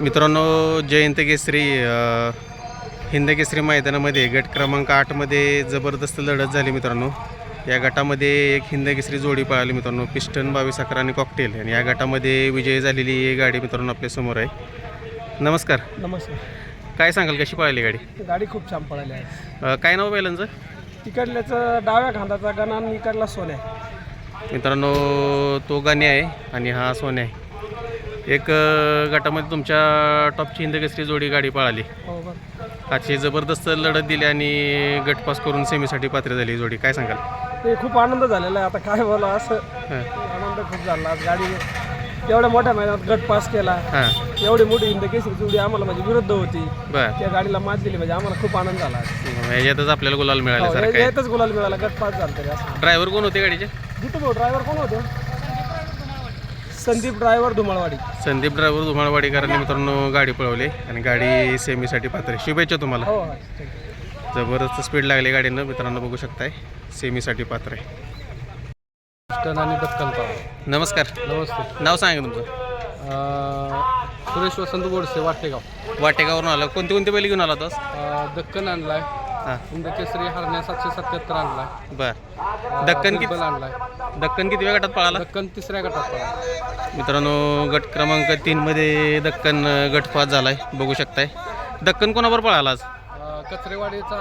मित्रांनो जयंत केसरी हिंद केसरी मैदानामध्ये गट क्रमांक आठमध्ये जबरदस्त लढत झाली मित्रांनो. या गटामध्ये एक हिंद केसरी जोडी पळाली मित्रांनो पिस्टन बावीस अकरा आणि कॉकटेल आणि या गटामध्ये विजय झालेली ही गाडी मित्रांनो आपल्यासमोर आहे. नमस्कार. नमस्कार. काय सांगाल कशी पळाली गाडी? गाडी खूप छान पळाली आहे. काय नाव बैलांचं तिकडल्याचं डाव्या खांदाचा गणा आणि इकडला सोन्या. मित्रांनो तो गाणे आहे आणि हा सोने आहे. एक गटामध्ये तुमच्या टॉपची हिंद केसरी जोडी गाडी पळाली. हो आजची जबरदस्त लढत दिली आणि गटपास करून सेमीसाठी पात्र झाली ही जोडी. काय सांगाल? ते खूप आनंद झालेला आहे. आता काय बोला असं हां. आनंद खूप झाला. आज गाडी एवढ्या मोठ्या मैदानात गट पास केला. हां. एवढी मोठी हिंद केसरी जोडी आम्हाला म्हणजे विरुद्ध होती. बरं. त्या गाडीला मात दिली म्हणजे आम्हाला खूप आनंद झाला आज. आपल्याला गुलाल हो, आहे. यातच गुलाल मिळाला. गट पास झाला तरी असं. ड्रायव्हर कोण होते गाडीचे? भाऊ ड्रायव्हर कोण होते? संदीप ड्रायव्हर धुमाळवाडी. संदीप ड्रायव्हर धुमाळवाडीकरांनी मित्रांनो गाडी पळवली आणि गाडी सेमीसाठी पात्र आहे. शुभेच्छा तुम्हाला. हो हो ठीक आहे. जबरदस्त स्पीड लागली गाडीनं. मित्रांनो बघू शकताय सेमीसाठी पात्र आहे. आणि दक्कन नमस्कार. नमस्ते. नाव सांगा तुमचं. सुरेश वसंत गोडसे वाटेगाव. वाटेगावरून आलं. कोणते कोणते बैल घेऊन आला होतास? दक्कन आणलाय. हां. हरण्या सातशे सत्याहत्तर बर. दक्कन किती आणलाय. दक्कन किती वेळ गटात पळाला? दक्कन तिसऱ्या गटात पळाला. मित्रांनो गट क्रमांक तीनमध्ये दक्कन अं, गट पास झालाय. बघू शकताय. दक्कन कोणाबरोबर पळाला आज? अं, कचरेवाडीचा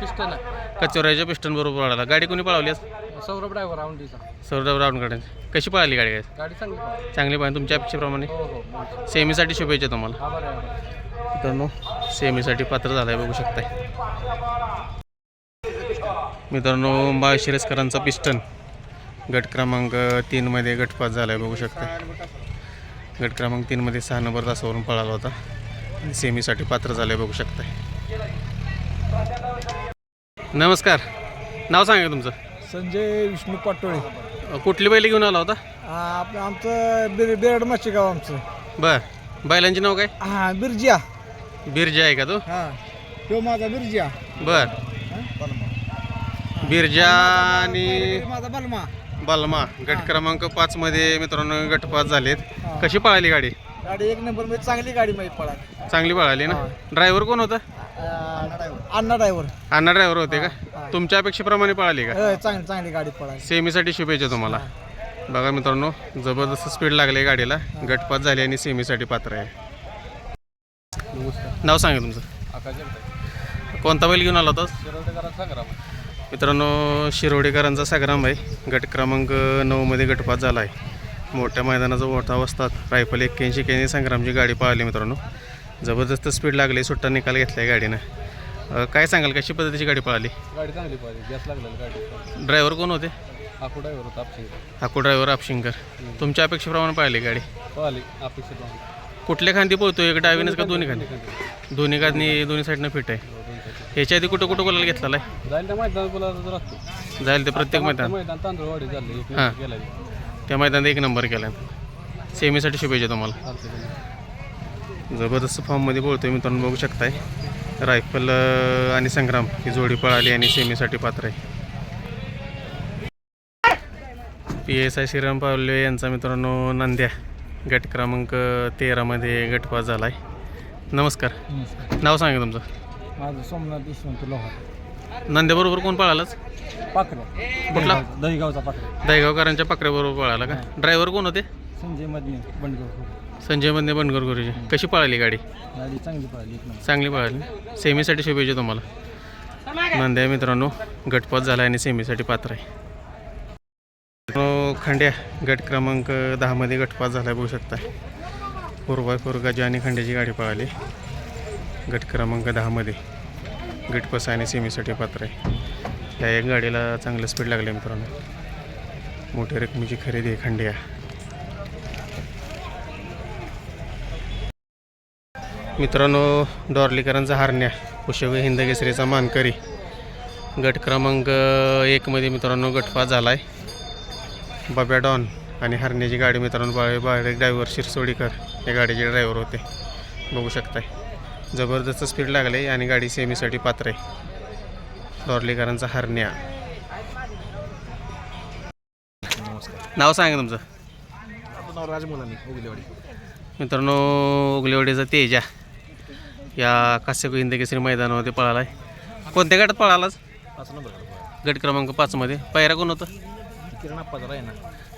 पिस्टन आहे. कचोऱ्याच्या पिस्टन बरोबर पळाला. गाडी कोणी पळवली आज? सौरभ ड्रायव्हर सौरभ राऊंडकडे कशी पळाली गाडी काय गाडी चांगली पळाली. चांगली पाहिजे तुमच्या अपेक्षेप्रमाणे? हो हो हो. सेमीसाठी शुभेच्छा तुम्हाला. आभार आहे, आभार आहे. मित्रांनो सेमीसाठी पात्र झालाय बघू शकताय. मित्रांनो माळशिरसकरांचा पिस्टन. गट क्रमांक तीनमध्ये गट पास झालाय बघू शकताय. गट क्रमांक तीनमध्ये सहा नंबर तासावरून पळाला होता. आणि सेमीसाठी पात्र झालंय बघू शकताय. नमस्कार. नाव सांगा तुमचं. संजय विष्णू पाटोळे. कुठली बैल घेऊन आला होता? आपलं आमचं बिर बिरड माची गाव आमचं. बर. बैलांचे नाव काय? हा बिरजिया. बिरजा आहे का तो? हा. तो माझा बिरजिया बर. बिरजा आणि माझा बलमा. बलमा. गट क्रमांक पाच मध्ये मित्रांनो गट पाच झालेत कशी पळाली गाडी? गाडी एक नंबरमध्ये चांगली गाडी माहिती पळाली. चांगली पळाली ना? ड्रायव्हर कोण होता? अण्णा ड्रायव्हर. अण्णा ड्रायव्हर होते का? तुमच्या अपेक्षेप्रमाणे पळाली का? चांगली चांगली गाडी पळाली. सेमीसाठी शुभेच्छा तुम्हाला. बघा मित्रांनो जबरदस्त स्पीड लागली आहे गाडीला. गट पाच झाली आणि सेमीसाठी पात्र आहे. नाव सांगा तुमचं. कोणता बैल घेऊन आला होता मित्रांनो शिरोडेकरांचा संग्राम आहे गट क्रमांक नऊमध्ये गटपात झाला आहे मोठ्या मैदानाचा मोठा अवस्थात रायफल एक्क्याऐंशी केने संग्रामची गाडी पाहिली मित्रांनो. जबरदस्त स्पीड लागली सुट्टा निकाल घेतला आहे गाडीनं. अं, काय सांगाल कशी पद्धतीची गाडी पळाली? गाडी चांगली पळाली गॅस लागलेली गाडी. ड्रायव्हर कोण होते? आखू ड्रायव्हर होता हाकू ड्रायव्हर आपशिंकर तुमच्या अपेक्षेप्रमाणे पाहिली गाडी? अपेक्षित कुठल्या खांदी पोहतो एक डावीनच का दोन्ही खांदी? दोन्ही खांदी दोन्ही साईडनं फिट आहे. ह्याच्या आधी कुठं कुठं बोलायला घेतलेला आहे? जाईल त्या मैदानात बोलायला राहतो जाईल ते प्रत्येक मैदान मैदान तांदूळवाडी झाले एक हां. त्या मैदानात एक नंबर केला सेमीसाठी शुभेच्छा तुम्हाला. जबरदस्त फॉर्ममध्ये बोलतोय मित्रांनो बघू शकताय. रायफल आणि संग्राम ही जोडी पळाली आणि सेमीसाठी पात्र आहे. पी एस आय श्रीराम पावले यांचा मित्रांनो नंद्या. गट क्रमांक तेरामध्ये गटपास झाला आहे नमस्कार. नाव सांगा तुमचं. माझं सोमनाथ यशवंत लोहार. नंद्याबरोबर कोण पळालाच? पाखरे कुठला? दहीगावचा पाखरे दहीगावकरांच्या पकड्याबरोबर पळाला का? ड्रायव्हर कोण होते? संजय मदने बंडगाव संजय मधने बनगर गुरुजी कशी पळाली गाडी? गाडी चांगली पळाली एक चांगली पळाली. सेमीसाठी शुभेच्छा तुम्हाला. नंद्या मित्रांनो गटपात झाला आणि सेमीसाठी पात्र आहे. खंड्या गट क्रमांक दहामध्ये गटपास झाला बघू शकता. फोर बाय फोर आणि खंड्याची गाडी पळाली. गट क्रमांक दहामध्ये. गटपास आणि सेमीसाठी पात्र आहे. त्या एक गाडीला चांगलं स्पीड लागलं मित्रांनो. मोठ्या रकमेची खरेदी आहे खंड्या. मित्रांनो डॉर्लीकरांचा हारण्या. पुष्यग हिंद केसरीचा मानकरी. गट क्रमांक एकमध्ये मित्रांनो गटपास झाला आहे बब्या डॉन आणि हरण्याची गाडी मित्रांनो बाळे बाळे ड्रायव्हर शिरसोडीकर या गाडीचे ड्रायव्हर होते. बघू शकताय. जबरदस्त स्पीड लागले आणि गाडी सेमीसाठी पात्र आहे. डॉर्लीकरांचा हरण्या. नाव सांगा तुमचं. नाव राजमुलानी उगलेवाडी. मित्रांनो उगलेवाडीचा तेजा. या कास्यको हिंद केसरी मैदानामध्ये पळाला आहे कोणत्या गटात पळालाच गट क्रमांक पाचमध्ये. पायरा कोण होतं? किरण अप्पाचा आहे ना?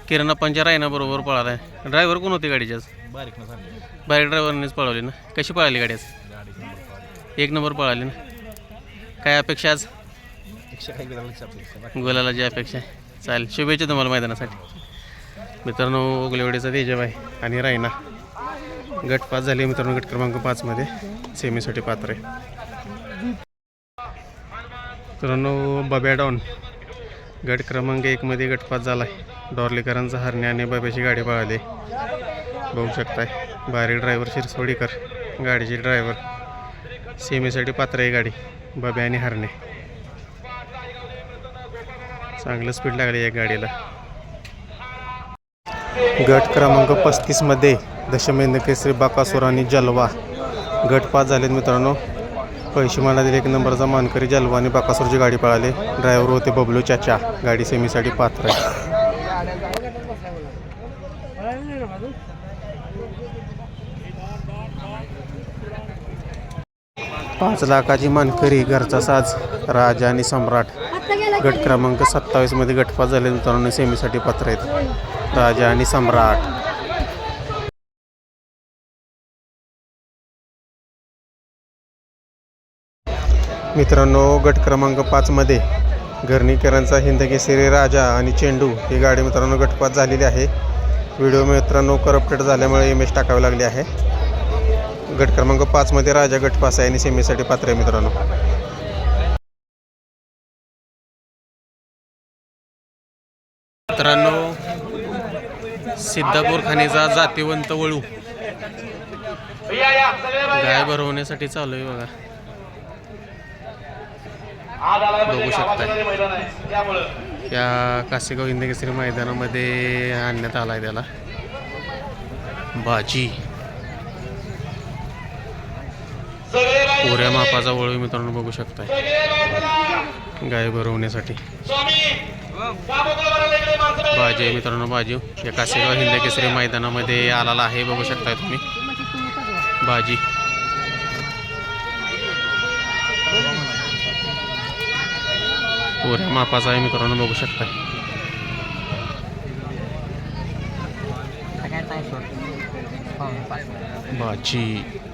किरण बरोबर पळाला आहे. ड्रायव्हर कोण होते गाडीच्याच बारीक ना सांगले. बाईक ड्रायव्हरनेच पळवली ना. कशी पळाली गाडी आज? गाडी एक नंबर पळाली ना. काय अपेक्षा आज? एकशे काही गेला गोलाला जी अपेक्षा आहे. चालेल शुभेच्छा तुम्हाला मैदानासाठी. मित्रांनो उगलेवाडीचा तेजव आहे आणि रायना. गट पाच झाले मित्रांनो गट क्रमांक पाचमध्ये सेमीसाठी पात्र आहे. मित्रांनो बब्या डॉन गट क्रमांक एकमध्ये गटपात झाला आहे डॉर्लेकरांचा हरणे आणि बब्याची गाडी पळाली. बघू शकताय भारी ड्रायव्हर शिरसोडीकर गाडीचे ड्रायव्हर सेमीसाठी पात्र आहे गाडी बबे आणि हरणे. चांगलं स्पीड लागली या गाडीला. गट क्रमांक पस्तीसमध्ये दशमेंद्र केसरी बाकासुर आणि जलवा. गट पाच झालेत मित्रांनो पैशिमानातील एक नंबरचा मानकरी जलवा आणि बाकासूरची गाडी पळाली. ड्रायव्हर होते बबलू चाचा. गाडी सेमीसाठी पात्र पाच लाखाची मानकरी घरचा साज राजा आणि सम्राट. गट क्रमांक सत्तावीसमध्ये गटपात झाले मित्रांनो सेमीसाठी पात्र आहेत. राजा आणि सम्राट. मित्रांनो गट क्रमांक पाचमध्ये घरणीकरांचा हिंदकेसरी राजा आणि चेंडू ही गाडी मित्रांनो गटपात झालेली आहे. व्हिडिओ मित्रांनो करप्टेड झाल्यामुळे इमेज टाकावी लागली आहे. गट क्रमांक पाचमध्ये राजा गटपास आहे आणि सेमीसाठी पात्र आहे मित्रांनो. मित्रांनो सिद्धापूर खाणीचा जातीवंत वळू. गाय भरवण्यासाठी चालू आहे बघा. बघू शकता या कासेगाव हिंदकेसरी मैदानामध्ये आणण्यात आलाय त्याला. भाजी पुऱ्या मापाचा वळू मित्रांनो बघू शकताय. गाय भरवण्यासाठी. बाजी आहे मित्रांनो बाजू. या कासेगाव हिंद केसरी मैदानामध्ये आलेला आहे बघू शकताय तुम्ही. बाजी. पुऱ्या मापाचा आहे मित्रांनो बघू शकताय बाजी.